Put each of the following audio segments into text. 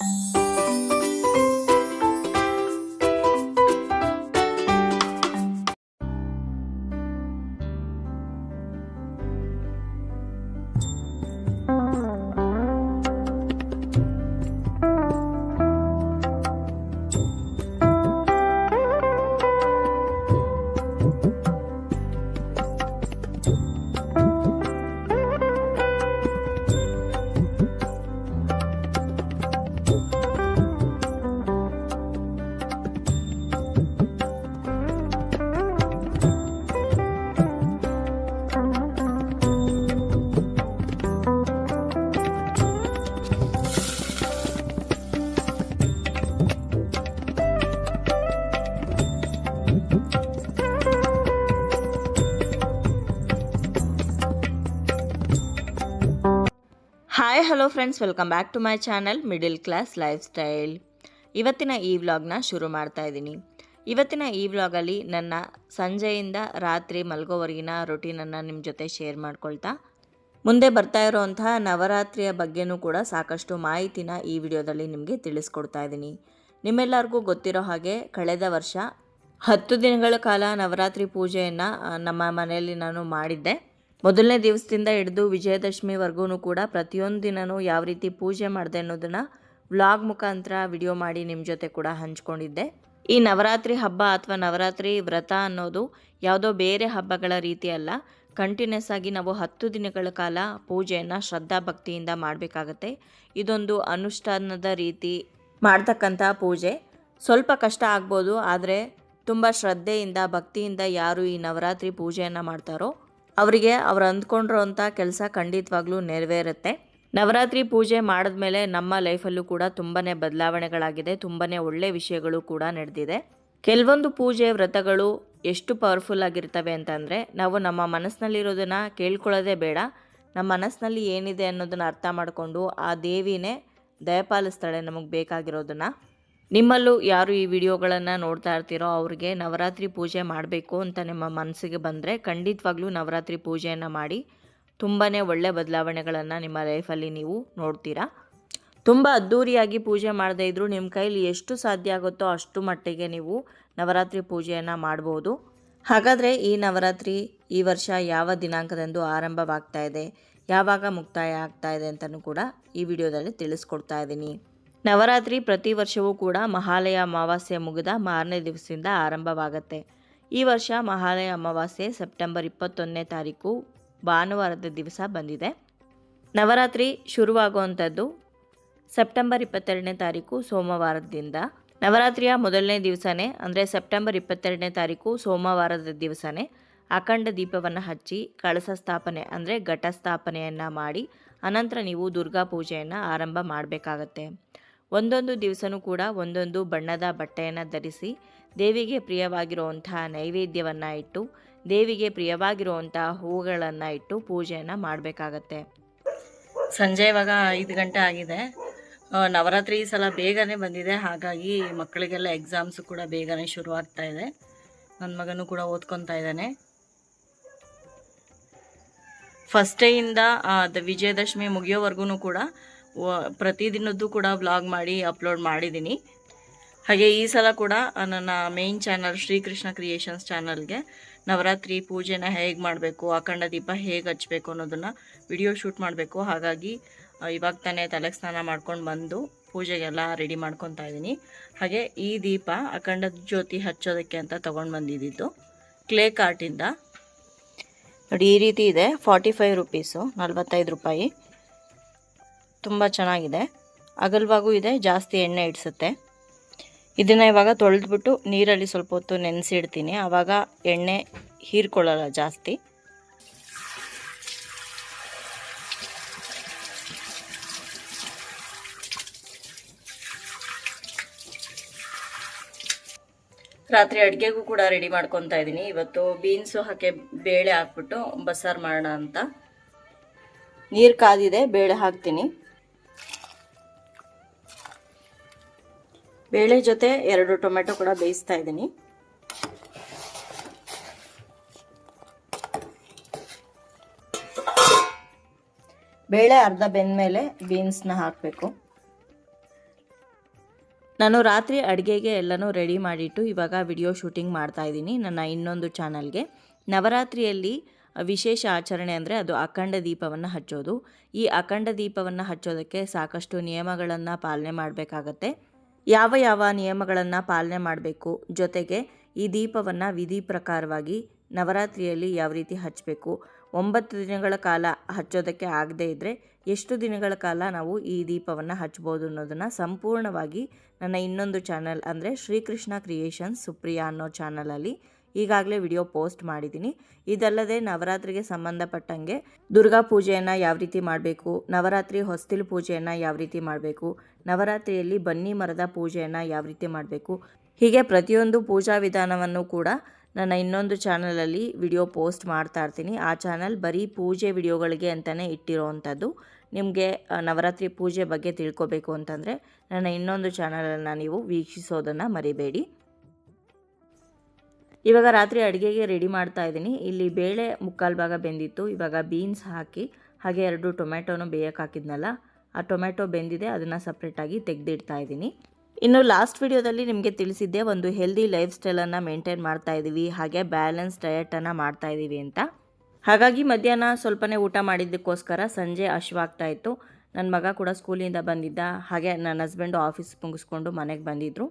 Mm-hmm. Hi hello friends welcome back to my channel middle class lifestyle ಇವತ್ತಿನ ಈ ವ್ಲಾಗ್ನ ಶುರು ಮಾಡ್ತಾ ಇದ್ದೀನಿ. ಇವತ್ತಿನ ಈ ವ್ಲಾಗಲ್ಲಿ ನನ್ನ ಸಂಜೆಯಿಂದ ರಾತ್ರಿ ಮಲಗೋವರೆಗಿನ ರೊಟೀನನ್ನು ನಿಮ್ಮ ಜೊತೆ ಶೇರ್ ಮಾಡ್ಕೊಳ್ತಾ. ಮುಂದೆ ಬರ್ತಾ ಇರೋವಂತಹ ನವರಾತ್ರಿಯ ಬಗ್ಗೆನೂ ಕೂಡ ಸಾಕಷ್ಟು ಮಾಹಿತಿನ ಈ ವಿಡಿಯೋದಲ್ಲಿ ನಿಮಗೆ ತಿಳಿಸ್ಕೊಡ್ತಾ ಇದ್ದೀನಿ. ನಿಮ್ಮೆಲ್ಲರಿಗೂ ಗೊತ್ತಿರೋ ಹಾಗೆ ಕಳೆದ ವರ್ಷ ಹತ್ತು ದಿನಗಳ ಕಾಲ ನವರಾತ್ರಿ ಪೂಜೆಯನ್ನು ನಮ್ಮ ಮನೆಯಲ್ಲಿ ನಾನು ಮಾಡಿದ್ದೆ. ಮೊದಲನೇ ದಿವಸದಿಂದ ಹಿಡಿದು ವಿಜಯದಶಮಿವರೆಗೂ ಕೂಡ ಪ್ರತಿಯೊಂದು ದಿನವೂ ಯಾವ ರೀತಿ ಪೂಜೆ ಮಾಡಿದೆ ಅನ್ನೋದನ್ನು ವ್ಲಾಗ್ ಮುಖಾಂತರ ವಿಡಿಯೋ ಮಾಡಿ ನಿಮ್ಮ ಜೊತೆ ಕೂಡ ಹಂಚ್ಕೊಂಡಿದ್ದೆ. ಈ ನವರಾತ್ರಿ ಹಬ್ಬ ಅಥವಾ ನವರಾತ್ರಿ ವ್ರತ ಅನ್ನೋದು ಯಾವುದೋ ಬೇರೆ ಹಬ್ಬಗಳ ರೀತಿ ಅಲ್ಲ. ಕಂಟಿನ್ಯೂಸ್ ಆಗಿ ನಾವು ಹತ್ತು ದಿನಗಳ ಕಾಲ ಪೂಜೆಯನ್ನು ಶ್ರದ್ಧಾ ಭಕ್ತಿಯಿಂದ ಮಾಡಬೇಕಾಗತ್ತೆ. ಇದೊಂದು ಅನುಷ್ಠಾನದ ರೀತಿ ಮಾಡ್ತಕ್ಕಂಥ ಪೂಜೆ. ಸ್ವಲ್ಪ ಕಷ್ಟ ಆಗ್ಬೋದು, ಆದರೆ ತುಂಬ ಶ್ರದ್ಧೆಯಿಂದ ಭಕ್ತಿಯಿಂದ ಯಾರು ಈ ನವರಾತ್ರಿ ಪೂಜೆಯನ್ನು ಮಾಡ್ತಾರೋ ಅವರಿಗೆ ಅವ್ರು ಅಂದ್ಕೊಂಡಿರೋಂಥ ಕೆಲಸ ಖಂಡಿತವಾಗ್ಲೂ ನೆರವೇರುತ್ತೆ. ನವರಾತ್ರಿ ಪೂಜೆ ಮಾಡಿದ್ಮೇಲೆ ನಮ್ಮ ಲೈಫಲ್ಲೂ ಕೂಡ ತುಂಬಾ ಬದಲಾವಣೆಗಳಾಗಿದೆ ತುಂಬಾ ಒಳ್ಳೆ ವಿಷಯಗಳು ಕೂಡ ನಡೆದಿದೆ. ಕೆಲವೊಂದು ಪೂಜೆ ವ್ರತಗಳು ಎಷ್ಟು ಪವರ್ಫುಲ್ ಆಗಿರ್ತವೆ ಅಂತಂದರೆ, ನಾವು ನಮ್ಮ ಮನಸ್ಸಿನಲ್ಲಿರೋದನ್ನು ಕೇಳ್ಕೊಳ್ಳೋದೇ ಬೇಡ. ನಮ್ಮ ಮನಸ್ಸಿನಲ್ಲಿ ಏನಿದೆ ಅನ್ನೋದನ್ನು ಅರ್ಥ ಮಾಡಿಕೊಂಡು ಆ ದೇವಿನೇ ದಯಪಾಲಿಸ್ತಾಳೆ ನಮಗೆ ಬೇಕಾಗಿರೋದನ್ನು ನಿಮ್ಮಲ್ಲೂ ಯಾರು ಈ ವಿಡಿಯೋಗಳನ್ನು ನೋಡ್ತಾ ಇರ್ತೀರೋ ಅವ್ರಿಗೆ ನವರಾತ್ರಿ ಪೂಜೆ ಮಾಡಬೇಕು ಅಂತ ನಿಮ್ಮ ಮನಸ್ಸಿಗೆ ಬಂದರೆ ಖಂಡಿತವಾಗ್ಲೂ ನವರಾತ್ರಿ ಪೂಜೆಯನ್ನು ಮಾಡಿ. ತುಂಬಾ ಒಳ್ಳೆ ಬದಲಾವಣೆಗಳನ್ನು ನಿಮ್ಮ ಲೈಫಲ್ಲಿ ನೀವು ನೋಡ್ತೀರಾ. ತುಂಬ ಅದ್ಧೂರಿಯಾಗಿ ಪೂಜೆ ಮಾಡದೇ ಇದ್ದರೂ ನಿಮ್ಮ ಕೈಲಿ ಎಷ್ಟು ಸಾಧ್ಯ ಆಗುತ್ತೋ ಅಷ್ಟು ಮಟ್ಟಿಗೆ ನೀವು ನವರಾತ್ರಿ ಪೂಜೆಯನ್ನು ಮಾಡ್ಬೋದು. ಹಾಗಾದರೆ ಈ ನವರಾತ್ರಿ ಈ ವರ್ಷ ಯಾವ ದಿನಾಂಕದಂದು ಆರಂಭವಾಗ್ತಾ ಇದೆ, ಯಾವಾಗ ಮುಕ್ತಾಯ ಆಗ್ತಾ ಇದೆ ಅಂತಲೂ ಕೂಡ ಈ ವಿಡಿಯೋದಲ್ಲಿ ತಿಳಿಸ್ಕೊಡ್ತಾ ಇದ್ದೀನಿ. ನವರಾತ್ರಿ ಪ್ರತಿ ವರ್ಷವೂ ಕೂಡ ಮಹಾಲಯ ಅಮಾವಾಸ್ಯೆ ಮುಗಿದ ಮಾರನೇ ದಿವಸದಿಂದ ಆರಂಭವಾಗುತ್ತೆ. ಈ ವರ್ಷ ಮಹಾಲಯ ಅಮಾವಾಸ್ಯೆ ಸೆಪ್ಟೆಂಬರ್ ಇಪ್ಪತ್ತೊಂದನೇ ತಾರೀಕು ಭಾನುವಾರದ ದಿವಸ ಬಂದಿದೆ. ನವರಾತ್ರಿ ಶುರುವಾಗುವಂಥದ್ದು ಸೆಪ್ಟೆಂಬರ್ ಇಪ್ಪತ್ತೆರಡನೇ ತಾರೀಕು ಸೋಮವಾರದಿಂದ. ನವರಾತ್ರಿಯ ಮೊದಲನೇ ದಿವಸನೇ, ಅಂದರೆ ಸೆಪ್ಟೆಂಬರ್ ಇಪ್ಪತ್ತೆರಡನೇ ತಾರೀಕು ಸೋಮವಾರದ ದಿವಸನೇ, ಅಖಂಡ ದೀಪವನ್ನು ಹಚ್ಚಿ ಕಳಸ ಸ್ಥಾಪನೆ, ಅಂದರೆ ಘಟ ಸ್ಥಾಪನೆಯನ್ನು ಮಾಡಿ, ಅನಂತರ ನೀವು ದುರ್ಗಾ ಪೂಜೆಯನ್ನು ಆರಂಭ ಮಾಡಬೇಕಾಗತ್ತೆ. ಒಂದೊಂದು ದಿವಸನೂ ಕೂಡ ಒಂದೊಂದು ಬಣ್ಣದ ಬಟ್ಟೆಯನ್ನು ಧರಿಸಿ ದೇವಿಗೆ ಪ್ರಿಯವಾಗಿರುವಂತಹ ನೈವೇದ್ಯವನ್ನು ಇಟ್ಟು, ದೇವಿಗೆ ಪ್ರಿಯವಾಗಿರುವಂತಹ ಹೂಗಳನ್ನು ಇಟ್ಟು ಪೂಜೆಯನ್ನು ಮಾಡಬೇಕಾಗತ್ತೆ. ಸಂಜೆ ಇವಾಗ ಐದು ಗಂಟೆ ಆಗಿದೆ. ನವರಾತ್ರಿ ಈ ಸಲ ಬೇಗನೆ ಬಂದಿದೆ. ಹಾಗಾಗಿ ಮಕ್ಕಳಿಗೆಲ್ಲ ಎಕ್ಸಾಮ್ಸು ಕೂಡ ಬೇಗನೆ ಶುರು ಆಗ್ತಾ ಇದೆ. ನನ್ನ ಮಗನೂ ಕೂಡ ಓದ್ಕೊತಾ ಇದ್ದಾನೆ. ಫಸ್ಟ್ ಡೇಯಿಂದ ವಿಜಯದಶಮಿ ಮುಗಿಯೋವರೆಗೂ ಕೂಡ ಪ್ರತಿದಿನದ್ದು ಕೂಡ ವ್ಲಾಗ್ ಮಾಡಿ ಅಪ್ಲೋಡ್ ಮಾಡಿದ್ದೀನಿ ಹಾಗೆ ಈ ಸಲ ಕೂಡ ನನ್ನ ಮೇನ್ ಚಾನಲ್ ಶ್ರೀಕೃಷ್ಣ ಕ್ರಿಯೇಷನ್ಸ್ ಚಾನಲ್ಗೆ ನವರಾತ್ರಿ ಪೂಜೆನ ಹೇಗೆ ಮಾಡಬೇಕು ಅಖಂಡ ದೀಪ ಹೇಗೆ ಹಚ್ಚಬೇಕು ಅನ್ನೋದನ್ನು ವಿಡಿಯೋ ಶೂಟ್ ಮಾಡಬೇಕು. ಹಾಗಾಗಿ ಇವಾಗ ತಾನೇ ತಲೆಗೆ ಸ್ನಾನ ಮಾಡ್ಕೊಂಡು ಬಂದು ಪೂಜೆಗೆಲ್ಲ ರೆಡಿ ಮಾಡ್ಕೊತಾ ಇದ್ದೀನಿ ಹಾಗೆ ಈ ದೀಪ ಅಖಂಡ ಜ್ಯೋತಿ ಹಚ್ಚೋದಕ್ಕೆ ಅಂತ ತೊಗೊಂಡು ಬಂದಿದ್ದು. ಕ್ಲೇ ಕಾರ್ಟಿಂದ ನೋಡಿ, ಈ ರೀತಿ ಇದೆ. ಫಾರ್ಟಿ ಫೈವ್ ರುಪೀಸು ನಲ್ವತ್ತೈದು ರೂಪಾಯಿ. ತುಂಬ ಚೆನ್ನಾಗಿದೆ. ಅಗಲವಾಗೂ ಇದೆ, ಜಾಸ್ತಿ ಎಣ್ಣೆ ಇಡಿಸುತ್ತೆ. ಇದನ್ನು ಇವಾಗ ತೊಳೆದ್ಬಿಟ್ಟು ನೀರಲ್ಲಿ ಸ್ವಲ್ಪ ಹೊತ್ತು ನೆನೆಸಿಡ್ತೀನಿ. ಆವಾಗ ಎಣ್ಣೆ ಹೀರ್ಕೊಳ್ಳಲ್ಲ ಜಾಸ್ತಿ. ರಾತ್ರಿ ಅಡುಗೆಗೂ ಕೂಡ ರೆಡಿ ಮಾಡ್ಕೊತಾ ಇದ್ದೀನಿ. ಇವತ್ತು ಬೀನ್ಸು ಹಾಕಿ ಬೇಳೆ ಹಾಕ್ಬಿಟ್ಟು ಬಸ್ಸಾರು ಮಾಡೋಣ ಅಂತ. ನೀರು ಕಾದಿದೆ, ಬೇಳೆ ಹಾಕ್ತೀನಿ. ಬೇಳೆ ಜೊತೆ ಎರಡು ಟೊಮೆಟೊ ಕೂಡ ಬೇಯಿಸ್ತಾ ಇದ್ದೀನಿ. ಬೇಳೆ ಅರ್ಧ ಬೆಂದಮೇಲೆ ಬೀನ್ಸ್ನ ಹಾಕಬೇಕು. ನಾನು ರಾತ್ರಿ ಅಡುಗೆಗೆ ಎಲ್ಲನೂ ರೆಡಿ ಮಾಡಿಟ್ಟು ಇವಾಗ ವಿಡಿಯೋ ಶೂಟಿಂಗ್ ಮಾಡ್ತಾ ಇದ್ದೀನಿ ನನ್ನ ಇನ್ನೊಂದು ಚಾನಲ್ಗೆ. ನವರಾತ್ರಿಯಲ್ಲಿ ವಿಶೇಷ ಆಚರಣೆ ಅಂದರೆ ಅದು ಅಖಂಡ ದೀಪವನ್ನು ಹಚ್ಚೋದು. ಈ ಅಖಂಡ ದೀಪವನ್ನು ಹಚ್ಚೋದಕ್ಕೆ ಸಾಕಷ್ಟು ನಿಯಮಗಳನ್ನು ಪಾಲನೆ ಮಾಡಬೇಕಾಗತ್ತೆ. ಯಾವ ಯಾವ ನಿಯಮಗಳನ್ನು ಪಾಲನೆ ಮಾಡಬೇಕು? ಜೊತೆಗೆ ಈ ದೀಪವನ್ನು ವಿಧಿ ಪ್ರಕಾರವಾಗಿ ನವರಾತ್ರಿಯಲ್ಲಿ ಯಾವ ರೀತಿ ಹಚ್ಚಬೇಕು ಒಂಬತ್ತು ದಿನಗಳ ಕಾಲ ಹಚ್ಚೋದಕ್ಕೆ ಆಗದೇ ಇದ್ದರೆ ಎಷ್ಟು ದಿನಗಳ ಕಾಲ ನಾವು ಈ ದೀಪವನ್ನು ಹಚ್ಬೋದು ಅನ್ನೋದನ್ನು ಸಂಪೂರ್ಣವಾಗಿ ನನ್ನ ಇನ್ನೊಂದು ಚಾನಲ್ ಅಂದರೆ ಶ್ರೀಕೃಷ್ಣ ಕ್ರಿಯೇಷನ್ಸ್ ಸುಪ್ರಿಯಾ ಅನ್ನೋ ಚಾನಲಲ್ಲಿ ಈಗಾಗಲೇ ವಿಡಿಯೋ ಪೋಸ್ಟ್ ಮಾಡಿದ್ದೀನಿ. ಇದಲ್ಲದೆ ನವರಾತ್ರಿಗೆ ಸಂಬಂಧಪಟ್ಟಂಗೆ ದುರ್ಗಾ ಪೂಜೆಯನ್ನು ಯಾವ ರೀತಿ ಮಾಡಬೇಕು, ನವರಾತ್ರಿ ಹೊಸ್ತಿಲು ಪೂಜೆಯನ್ನು ಯಾವ ರೀತಿ ಮಾಡಬೇಕು, ನವರಾತ್ರಿಯಲ್ಲಿ ಬನ್ನಿ ಮರದ ಪೂಜೆಯನ್ನು ಯಾವ ರೀತಿ ಮಾಡಬೇಕು, ಹೀಗೆ ಪ್ರತಿಯೊಂದು ಪೂಜಾ ವಿಧಾನವನ್ನು ಕೂಡ ನನ್ನ ಇನ್ನೊಂದು ಚಾನಲಲ್ಲಿ ವಿಡಿಯೋ ಪೋಸ್ಟ್ ಮಾಡ್ತಾ ಇರ್ತೀನಿ. ಆ ಚಾನಲ್ ಬರೀ ಪೂಜೆ ವಿಡಿಯೋಗಳಿಗೆ ಅಂತಲೇ ಇಟ್ಟಿರೋವಂಥದ್ದು. ನಿಮಗೆ ನವರಾತ್ರಿ ಪೂಜೆ ಬಗ್ಗೆ ತಿಳ್ಕೊಬೇಕು ಅಂತಂದರೆ ನನ್ನ ಇನ್ನೊಂದು ಚಾನಲನ್ನು ನೀವು ವೀಕ್ಷಿಸೋದನ್ನು ಮರಿಬೇಡಿ. ಇವಾಗ ರಾತ್ರಿ ಅಡುಗೆಗೆ ರೆಡಿ ಮಾಡ್ತಾ ಇದ್ದೀನಿ. ಇಲ್ಲಿ ಬೇಳೆ ಮುಕ್ಕಾಲು ಭಾಗ ಬೆಂದಿತ್ತು. ಇವಾಗ ಬೀನ್ಸ್ ಹಾಕಿ, ಹಾಗೆ ಎರಡು ಟೊಮೆಟೊನು ಬೇಯಕ್ಕೆ ಹಾಕಿದ್ನಲ್ಲ, ಆ ಟೊಮೆಟೊ ಬೆಂದಿದೆ, ಅದನ್ನು ಸಪ್ರೇಟಾಗಿ ತೆಗೆದಿಡ್ತಾ ಇದ್ದೀನಿ. ಇನ್ನು ಲಾಸ್ಟ್ ವಿಡಿಯೋದಲ್ಲಿ ನಿಮಗೆ ತಿಳಿಸಿದ್ದೆ, ಒಂದು ಹೆಲ್ದಿ ಲೈಫ್ ಸ್ಟೈಲನ್ನು ಮೇಂಟೈನ್ ಮಾಡ್ತಾ ಇದ್ದೀವಿ ಹಾಗೆ ಬ್ಯಾಲೆನ್ಸ್ ಡಯಟನ್ನು ಮಾಡ್ತಾ ಇದ್ದೀವಿ ಅಂತ. ಹಾಗಾಗಿ ಮಧ್ಯಾಹ್ನ ಸ್ವಲ್ಪನೇ ಊಟ ಮಾಡಿದ್ದಕ್ಕೋಸ್ಕರ ಸಂಜೆ ಹಶ್ವಾಗ್ತಾ ಇತ್ತು. ನನ್ನ ಮಗ ಕೂಡ ಸ್ಕೂಲಿಂದ ಬಂದಿದ್ದ, ಹಾಗೆ ನನ್ನ ಹಸ್ಬೆಂಡು ಆಫೀಸ್ ಮುಗಿಸ್ಕೊಂಡು ಮನೆಗೆ ಬಂದಿದ್ದರು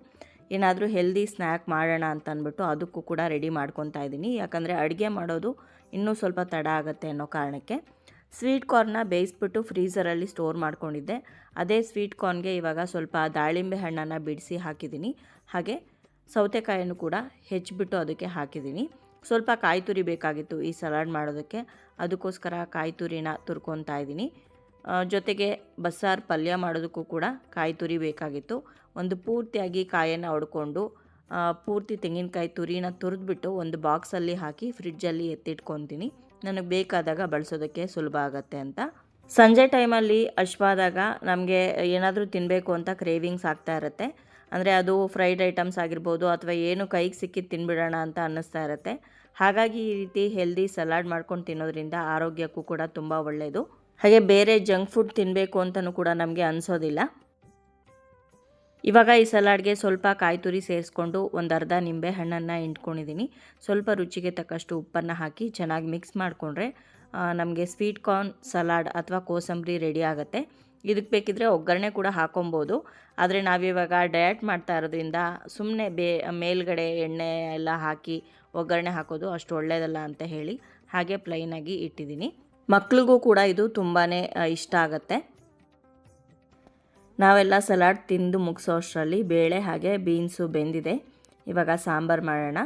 ಏನಾದರೂ ಹೆಲ್ದಿ ಸ್ನ್ಯಾಕ್ ಮಾಡೋಣ ಅಂತ ಅಂದ್ಬಿಟ್ಟು ಅದಕ್ಕೂ ಕೂಡ ರೆಡಿ ಮಾಡ್ಕೊತಾ ಇದ್ದೀನಿ. ಯಾಕಂದರೆ ಅಡುಗೆ ಮಾಡೋದು ಇನ್ನೂ ಸ್ವಲ್ಪ ತಡ ಆಗುತ್ತೆ ಅನ್ನೋ ಕಾರಣಕ್ಕೆ. ಸ್ವೀಟ್ ಕಾರ್ನ್ನ ಬೇಯಿಸ್ಬಿಟ್ಟು ಫ್ರೀಸರಲ್ಲಿ ಸ್ಟೋರ್ ಮಾಡ್ಕೊಂಡಿದ್ದೆ. ಅದೇ ಸ್ವೀಟ್ ಕಾರ್ನ್ಗೆ ಇವಾಗ ಸ್ವಲ್ಪ ದಾಳಿಂಬೆ ಹಣ್ಣನ್ನು ಬಿಡಿಸಿ ಹಾಕಿದ್ದೀನಿ. ಹಾಗೆ ಸೌತೆಕಾಯನ್ನು ಕೂಡ ಹೆಚ್ಚಿಬಿಟ್ಟು ಅದಕ್ಕೆ ಹಾಕಿದ್ದೀನಿ. ಸ್ವಲ್ಪ ಕಾಯಿ ತುರಿ ಬೇಕಾಗಿತ್ತು ಈ ಸಲಾಡ್ ಮಾಡೋದಕ್ಕೆ. ಅದಕ್ಕೋಸ್ಕರ ಕಾಯಿ ತುರಿನ ತುರ್ಕೊತಾ ಇದ್ದೀನಿ. ಜೊತೆಗೆ ಬಸ್ಸಾರು ಪಲ್ಯ ಮಾಡೋದಕ್ಕೂ ಕೂಡ ಕಾಯಿ ತುರಿ ಬೇಕಾಗಿತ್ತು. ಒಂದು ಪೂರ್ತಿಯಾಗಿ ಕಾಯನ್ನು ಹೊಡ್ಕೊಂಡು ಪೂರ್ತಿ ತೆಂಗಿನಕಾಯಿ ತುರಿನ ತುರಿದ್ಬಿಟ್ಟು ಒಂದು ಬಾಕ್ಸಲ್ಲಿ ಹಾಕಿ ಫ್ರಿಡ್ಜಲ್ಲಿ ಎತ್ತಿಟ್ಕೊತೀನಿ. ನನಗೆ ಬೇಕಾದಾಗ ಬಳಸೋದಕ್ಕೆ ಸುಲಭ ಆಗುತ್ತೆ ಅಂತ. ಸಂಜೆ ಟೈಮಲ್ಲಿ ಅಶ್ವಾದಾಗ ನಮಗೆ ಏನಾದರೂ ತಿನ್ನಬೇಕು ಅಂತ ಕ್ರೇವಿಂಗ್ಸ್ ಆಗ್ತಾ ಇರುತ್ತೆ. ಅಂದರೆ ಅದು ಫ್ರೈಡ್ ಐಟಮ್ಸ್ ಆಗಿರ್ಬೋದು ಅಥವಾ ಏನು ಕೈಗೆ ಸಿಕ್ಕಿದ್ದು ತಿನ್ಬಿಡೋಣ ಅಂತ ಅನ್ನಿಸ್ತಾ ಇರುತ್ತೆ. ಹಾಗಾಗಿ ಈ ರೀತಿ ಹೆಲ್ದಿ ಸಲಾಡ್ ಮಾಡ್ಕೊಂಡು ತಿನ್ನೋದ್ರಿಂದ ಆರೋಗ್ಯಕ್ಕೂ ಕೂಡ ತುಂಬ ಒಳ್ಳೆಯದು ಹಾಗೆ ಬೇರೆ ಜಂಕ್ ಫುಡ್ ತಿನ್ನಬೇಕು ಅಂತಲೂ ಕೂಡ ನಮಗೆ ಅನಿಸೋದಿಲ್ಲ. ಇವಾಗ ಈ ಸಲಾಡ್ಗೆ ಸ್ವಲ್ಪ ಕಾಯಿ ತುರಿ ಸೇರಿಸ್ಕೊಂಡು ಒಂದು ಅರ್ಧ ನಿಂಬೆ ಹಣ್ಣನ್ನು ಇಂಟ್ಕೊಂಡಿದ್ದೀನಿ ಸ್ವಲ್ಪ ರುಚಿಗೆ ತಕ್ಕಷ್ಟು ಉಪ್ಪನ್ನು ಹಾಕಿ ಚೆನ್ನಾಗಿ ಮಿಕ್ಸ್ ಮಾಡಿಕೊಂಡ್ರೆ ನಮಗೆ ಸ್ವೀಟ್ ಕಾರ್ನ್ ಸಲಾಡ್ ಅಥವಾ ಕೋಸಂಬರಿ ರೆಡಿ ಆಗುತ್ತೆ. ಇದಕ್ಕೆ ಬೇಕಿದ್ರೆ ಒಗ್ಗರಣೆ ಕೂಡ ಹಾಕೊಬೋದು. ಆದರೆ ನಾವಿವಾಗ ಡಯಟ್ ಮಾಡ್ತಾ ಇರೋದ್ರಿಂದ ಸುಮ್ಮನೆ ಬೇ, ಮೇಲ್ಗಡೆ ಎಣ್ಣೆ ಎಲ್ಲ ಹಾಕಿ ಒಗ್ಗರಣೆ ಹಾಕೋದು ಅಷ್ಟು ಒಳ್ಳೆಯದಲ್ಲ ಅಂತ ಹೇಳಿ ಹಾಗೆ ಪ್ಲೈನಾಗಿ ಇಟ್ಟಿದ್ದೀನಿ ಮಕ್ಳಿಗೂ ಕೂಡ ಇದು ತುಂಬಾ ಇಷ್ಟ ಆಗುತ್ತೆ. ನಾವೆಲ್ಲ ಸಲಾಡ್ ತಿಂದು ಮುಗಿಸೋ ಅಷ್ಟರಲ್ಲಿ ಬೇಳೆ ಹಾಗೆ ಬೀನ್ಸು ಬೆಂದಿದೆ. ಇವಾಗ ಸಾಂಬಾರು ಮಾಡೋಣ.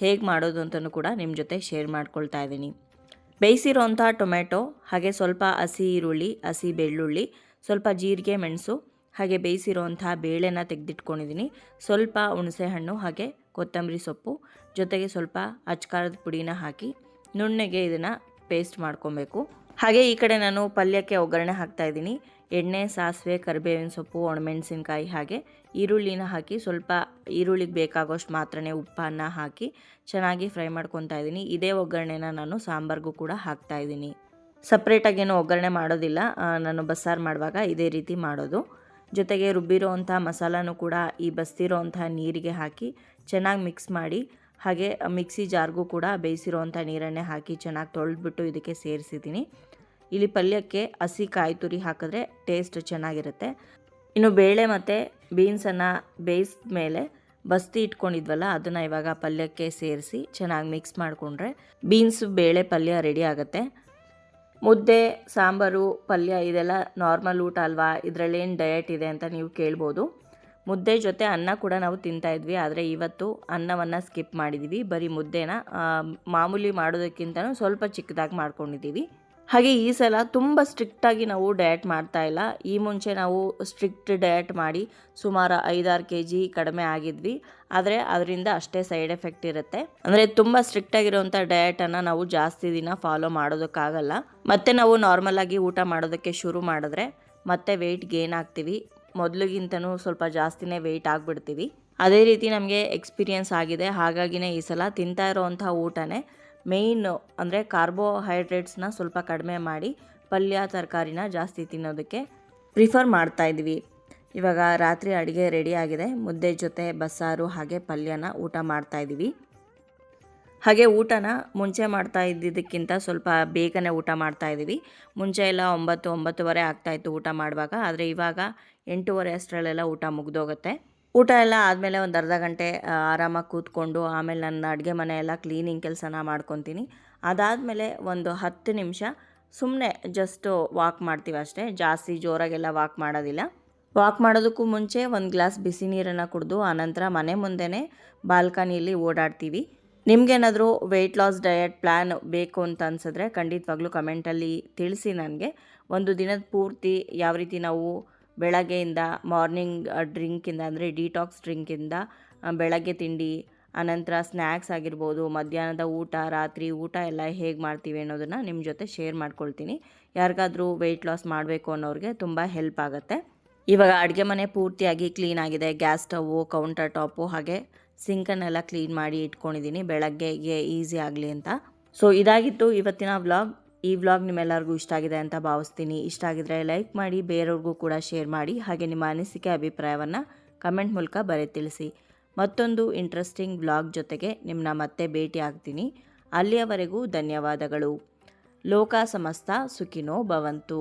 ಹೇಗೆ ಮಾಡೋದು ಅಂತಲೂ ಕೂಡ ನಿಮ್ಮ ಜೊತೆ ಶೇರ್ ಮಾಡ್ಕೊಳ್ತಾ ಇದ್ದೀನಿ. ಬೇಯಿಸಿರೋಂಥ ಟೊಮೆಟೊ ಹಾಗೆ ಸ್ವಲ್ಪ ಹಸಿ ಈರುಳ್ಳಿ, ಹಸಿ ಬೆಳ್ಳುಳ್ಳಿ, ಸ್ವಲ್ಪ ಜೀರಿಗೆ, ಮೆಣಸು, ಹಾಗೆ ಬೇಯಿಸಿರೋಂಥ ಬೇಳೆನ ತೆಗೆದಿಟ್ಕೊಂಡಿದ್ದೀನಿ. ಸ್ವಲ್ಪ ಹುಣಸೆಹಣ್ಣು ಹಾಗೆ ಕೊತ್ತಂಬರಿ ಸೊಪ್ಪು, ಜೊತೆಗೆ ಸ್ವಲ್ಪ ಅಚ್ಕಾರದ ಪುಡಿನ ಹಾಕಿ ನುಣ್ಣಗೆ ಇದನ್ನು ಪೇಸ್ಟ್ ಮಾಡ್ಕೊಬೇಕು. ಹಾಗೆ ಈ ಕಡೆ ನಾನು ಪಲ್ಯಕ್ಕೆ ಒಗ್ಗರಣೆ ಹಾಕ್ತಾ ಇದ್ದೀನಿ. ಎಣ್ಣೆ, ಸಾಸಿವೆ, ಕರಿಬೇವಿನ ಸೊಪ್ಪು, ಒಣಮೆಣಸಿನಕಾಯಿ ಹಾಗೆ ಈರುಳ್ಳಿನ ಹಾಕಿ ಸ್ವಲ್ಪ ಈರುಳ್ಳಿಗೆ ಬೇಕಾಗೋಷ್ಟು ಮಾತ್ರನೇ ಉಪ್ಪನ್ನು ಹಾಕಿ ಚೆನ್ನಾಗಿ ಫ್ರೈ ಮಾಡ್ಕೊತಾ ಇದ್ದೀನಿ. ಇದೇ ಒಗ್ಗರಣೆನ ನಾನು ಸಾಂಬಾರ್ಗೂ ಕೂಡ ಹಾಕ್ತಾ ಇದ್ದೀನಿ. ಸಪ್ರೇಟಾಗೇನು ಒಗ್ಗರಣೆ ಮಾಡೋದಿಲ್ಲ. ನಾನು ಬಸ್ಸಾರು ಮಾಡುವಾಗ ಇದೇ ರೀತಿ ಮಾಡೋದು. ಜೊತೆಗೆ ರುಬ್ಬಿರೋ ಅಂಥ ಮಸಾಲನೂ ಕೂಡ ಈ ಬಸ್ತಿರೋ ಅಂಥ ನೀರಿಗೆ ಹಾಕಿ ಚೆನ್ನಾಗಿ ಮಿಕ್ಸ್ ಮಾಡಿ ಹಾಗೆ ಮಿಕ್ಸಿ ಜಾರ್ಗೂ ಕೂಡ ಬೇಯಿಸಿರೋವಂಥ ನೀರನ್ನೇ ಹಾಕಿ ಚೆನ್ನಾಗಿ ತೊಳೆದ್ಬಿಟ್ಟು ಇದಕ್ಕೆ ಸೇರಿಸಿದ್ದೀನಿ. ಇಲ್ಲಿ ಪಲ್ಯಕ್ಕೆ ಹಸಿ ಕಾಯಿ ತುರಿ ಹಾಕಿದ್ರೆ ಟೇಸ್ಟ್ ಚೆನ್ನಾಗಿರುತ್ತೆ. ಇನ್ನು ಬೇಳೆ ಮತ್ತು ಬೀನ್ಸನ್ನು ಬೇಯಿಸಿದ ಮೇಲೆ ಬಸ್ತಿ ಇಟ್ಕೊಂಡಿದ್ವಲ್ಲ, ಅದನ್ನು ಇವಾಗ ಪಲ್ಯಕ್ಕೆ ಸೇರಿಸಿ ಚೆನ್ನಾಗಿ ಮಿಕ್ಸ್ ಮಾಡಿಕೊಂಡ್ರೆ ಬೀನ್ಸ್ ಬೇಳೆ ಪಲ್ಯ ರೆಡಿ ಆಗುತ್ತೆ. ಮುದ್ದೆ, ಸಾಂಬಾರು, ಪಲ್ಯ ಇದೆಲ್ಲ ನಾರ್ಮಲ್ ಊಟ ಅಲ್ವಾ? ಇದರಲ್ಲೇನು ಡಯಟ್ ಇದೆ ಅಂತ ನೀವು ಕೇಳ್ಬೋದು. ಮುದ್ದೆ ಜೊತೆ ಅನ್ನ ಕೂಡ ನಾವು ತಿಂತಾ ಇದ್ವಿ, ಆದರೆ ಇವತ್ತು ಅನ್ನವನ್ನು ಸ್ಕಿಪ್ ಮಾಡಿದ್ದೀವಿ ಬರೀ ಮುದ್ದೆನ ಮಾಮೂಲಿ ಮಾಡೋದಕ್ಕಿಂತನೂ ಸ್ವಲ್ಪ ಚಿಕ್ಕದಾಗಿ ಮಾಡ್ಕೊಂಡಿದ್ದೀವಿ ಹಾಗೆ ಈ ಸಲ ತುಂಬ ಸ್ಟ್ರಿಕ್ಟಾಗಿ ನಾವು ಡಯಟ್ ಮಾಡ್ತಾ ಇಲ್ಲ. ಈ ಮುಂಚೆ ನಾವು ಸ್ಟ್ರಿಕ್ಟ್ ಡಯಟ್ ಮಾಡಿ ಸುಮಾರು ಐದಾರು ಕೆ ಜಿ ಕಡಿಮೆ ಆಗಿದ್ವಿ. ಆದರೆ ಅದರಿಂದ ಅಷ್ಟೇ ಸೈಡ್ ಎಫೆಕ್ಟ್ ಇರುತ್ತೆ. ಅಂದರೆ ತುಂಬ ಸ್ಟ್ರಿಕ್ಟಾಗಿರೋಂಥ ಡಯಟನ್ನು ನಾವು ಜಾಸ್ತಿ ದಿನ ಫಾಲೋ ಮಾಡೋದಕ್ಕಾಗಲ್ಲ. ಮತ್ತೆ ನಾವು ನಾರ್ಮಲಾಗಿ ಊಟ ಮಾಡೋದಕ್ಕೆ ಶುರು ಮಾಡಿದ್ರೆ ಮತ್ತೆ ವೆಯ್ಟ್ ಗೇನ್ ಆಗ್ತೀವಿ. ಮೊದಲಿಗಿಂತನೂ ಸ್ವಲ್ಪ ಜಾಸ್ತಿನೇ ವೆಯ್ಟ್ ಆಗಿಬಿಡ್ತೀವಿ. ಅದೇ ರೀತಿ ನಮಗೆ ಎಕ್ಸ್ಪೀರಿಯನ್ಸ್ ಆಗಿದೆ. ಹಾಗಾಗಿನೇ ಈ ಸಲ ತಿಂತಾ ಇರೋವಂಥ ಊಟನೇ ಮೇಯ್ನು ಅಂದರೆ ಕಾರ್ಬೋಹೈಡ್ರೇಟ್ಸ್ನ ಸ್ವಲ್ಪ ಕಡಿಮೆ ಮಾಡಿ ಪಲ್ಯ, ತರಕಾರಿನ ಜಾಸ್ತಿ ತಿನ್ನೋದಕ್ಕೆ ಪ್ರಿಫರ್ ಮಾಡ್ತಾ ಇದ್ವಿ. ಇವಾಗ ರಾತ್ರಿ ಅಡುಗೆ ರೆಡಿ ಆಗಿದೆ. ಮುದ್ದೆ ಜೊತೆ ಬಸ್ಸಾರು ಹಾಗೆ ಪಲ್ಯನ ಊಟ ಮಾಡ್ತಾ ಇದ್ದೀವಿ ಹಾಗೆ ಊಟನ ಮುಂಚೆ ಮಾಡ್ತಾ ಇದ್ದಿದ್ದಕ್ಕಿಂತ ಸ್ವಲ್ಪ ಬೇಗನೆ ಊಟ ಮಾಡ್ತಾ ಇದ್ದೀವಿ ಮುಂಚೆ ಎಲ್ಲ ಒಂಬತ್ತು, ಒಂಬತ್ತುವರೆ ಆಗ್ತಾಯಿತ್ತು ಊಟ ಮಾಡುವಾಗ. ಆದರೆ ಇವಾಗ ಎಂಟೂವರೆ ಅಷ್ಟರಲ್ಲೆಲ್ಲ ಊಟ ಮುಗ್ದೋಗುತ್ತೆ. ಊಟ ಎಲ್ಲ ಆದಮೇಲೆ ಒಂದು ಅರ್ಧ ಗಂಟೆ ಆರಾಮಾಗಿ ಕೂತ್ಕೊಂಡು ಆಮೇಲೆ ನನ್ನ ಅಡುಗೆ ಮನೆ ಎಲ್ಲ ಕ್ಲೀನಿಂಗ್ ಕೆಲಸನ ಮಾಡ್ಕೊತೀನಿ. ಅದಾದಮೇಲೆ ಒಂದು ಹತ್ತು ನಿಮಿಷ ಸುಮ್ಮನೆ ಜಸ್ಟು ವಾಕ್ ಮಾಡ್ತೀವಿ ಅಷ್ಟೇ. ಜಾಸ್ತಿ ಜೋರಾಗೆಲ್ಲ ವಾಕ್ ಮಾಡೋದಿಲ್ಲ. ವಾಕ್ ಮಾಡೋದಕ್ಕೂ ಮುಂಚೆ ಒಂದು ಗ್ಲಾಸ್ ಬಿಸಿ ನೀರನ್ನು ಕುಡಿದು, ಆನಂತರ ಮನೆ ಮುಂದೆನೇ ಬಾಲ್ಕನಿಯಲ್ಲಿ ಓಡಾಡ್ತೀವಿ. ನಿಮಗೇನಾದರೂ ವೆಯ್ಟ್ ಲಾಸ್ ಡಯಟ್ ಪ್ಲ್ಯಾನ್ ಬೇಕು ಅಂತ ಅನ್ಸಿದ್ರೆ ಖಂಡಿತವಾಗ್ಲೂ ಕಮೆಂಟಲ್ಲಿ ತಿಳಿಸಿ ನನಗೆ. ಒಂದು ದಿನದ ಪೂರ್ತಿ ಯಾವ ರೀತಿ ನಾವು ಬೆಳಗ್ಗೆಯಿಂದ ಮಾರ್ನಿಂಗ್ ಡ್ರಿಂಕಿಂದ ಅಂದರೆ ಡಿಟಾಕ್ಸ್ ಡ್ರಿಂಕಿಂದ ಬೆಳಗ್ಗೆ ತಿಂಡಿ, ಅನಂತರ ಸ್ನ್ಯಾಕ್ಸ್ ಆಗಿರ್ಬೋದು, ಮಧ್ಯಾಹ್ನದ ಊಟ, ರಾತ್ರಿ ಊಟ ಎಲ್ಲ ಹೇಗೆ ಮಾಡ್ತೀವಿ ಅನ್ನೋದನ್ನು ನಿಮ್ಮ ಜೊತೆ ಶೇರ್ ಮಾಡ್ಕೊಳ್ತೀನಿ. ಯಾರಿಗಾದರೂ ವೆಯ್ಟ್ ಲಾಸ್ ಮಾಡಬೇಕು ಅನ್ನೋರಿಗೆ ತುಂಬ ಹೆಲ್ಪ್ ಆಗುತ್ತೆ. ಇವಾಗ ಅಡುಗೆ ಮನೆ ಪೂರ್ತಿಯಾಗಿ ಕ್ಲೀನ್ ಆಗಿದೆ. ಗ್ಯಾಸ್ ಸ್ಟವ್ವು ಕೌಂಟರ್ ಟಾಪು ಹಾಗೆ ಸಿಂಕನ್ನೆಲ್ಲ ಕ್ಲೀನ್ ಮಾಡಿ ಇಟ್ಕೊಂಡಿದ್ದೀನಿ ಬೆಳಗ್ಗೆಗೆ ಈಸಿ ಆಗಲಿ ಅಂತ. ಸೊ ಇದಾಗಿತ್ತು ಇವತ್ತಿನ ವ್ಲಾಗ್ ಈ ವ್ಲಾಗ್ ನಿಮ್ಮೆಲ್ಲರಿಗೂ ಇಷ್ಟ ಆಗಿದೆ ಅಂತ ಭಾವಿಸ್ತೀನಿ. ಇಷ್ಟ ಆಗಿದ್ರೆ ಲೈಕ್ ಮಾಡಿ, ಬೇರೆಯವ್ರಿಗೂ ಕೂಡ ಶೇರ್ ಮಾಡಿ, ಹಾಗೆ ನಿಮ್ಮ ಅನಿಸಿಕೆ, ಅಭಿಪ್ರಾಯವನ್ನು ಕಮೆಂಟ್ ಮೂಲಕ ಬರೆ ತಿಳಿಸಿ. ಮತ್ತೊಂದು ಇಂಟ್ರೆಸ್ಟಿಂಗ್ ವ್ಲಾಗ್ ಜೊತೆಗೆ ನಿಮ್ಮನ್ನ ಮತ್ತೆ ಭೇಟಿ ಆಗ್ತೀನಿ. ಅಲ್ಲಿಯವರೆಗೂ ಧನ್ಯವಾದಗಳು. ಲೋಕ ಸಮಸ್ತ, ಸುಖಿನೋ ಭವಂತು.